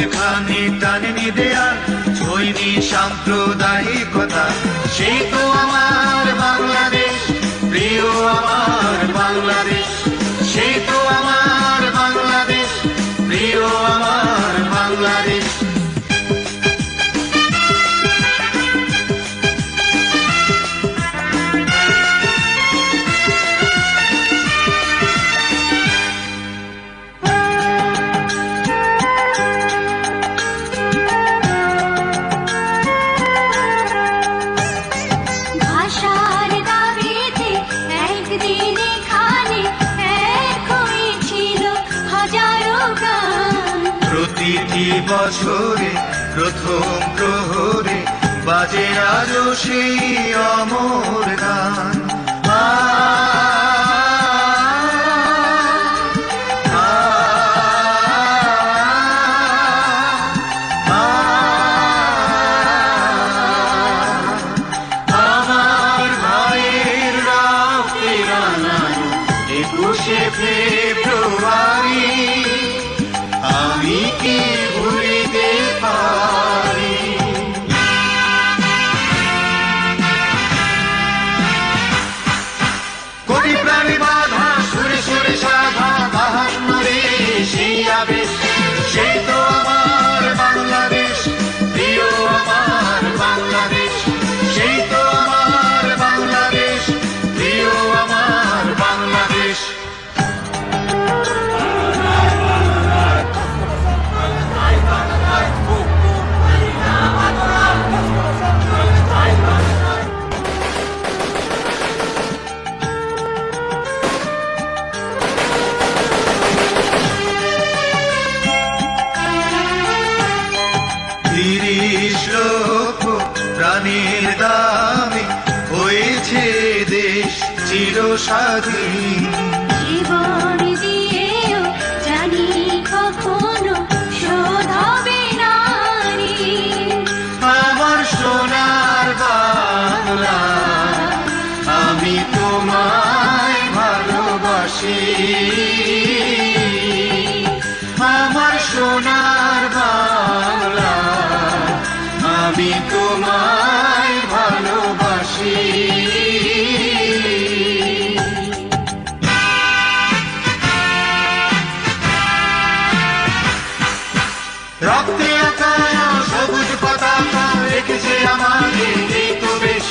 যেখানে টানেনি দেয়া ছইনি সাম্প্রদায়িকতা সে তো আমার বাংলাদেশ। প্রিয় আমার প্রতিটি বছরে প্রথম প্রহরে বাজে আজও সেই অমর গান। একুশে ফেব্রুয়ারি আমি কি ভুলিতে পারি? প্রাণীর দামে হয়েছে দেশ চির স্বাধীন জীবন দিয়েও জানি কখনো শোধ হবে নারী আমার সোনার বাংলা আমি তোমায় ভালোবাসি। রক্তে আঁকা সবুজ পতাকা রেখেছে আমাদের এই তো বেশ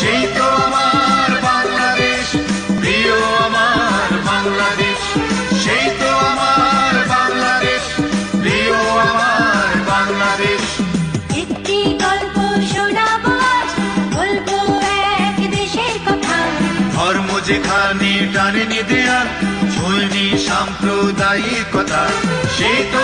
সেই তো আমার বাংলাদেশ প্রিয় আমার বাংলাদেশ। সেই তো আমার বাংলাদেশ প্রিয় আমার বাংলাদেশ। একটি গল্প শোনাবো আজ বলব এক দেশের কথা। ধর্ম যেখানে ছুঁয়নি সাম্প্রদায়িকতা সেই তো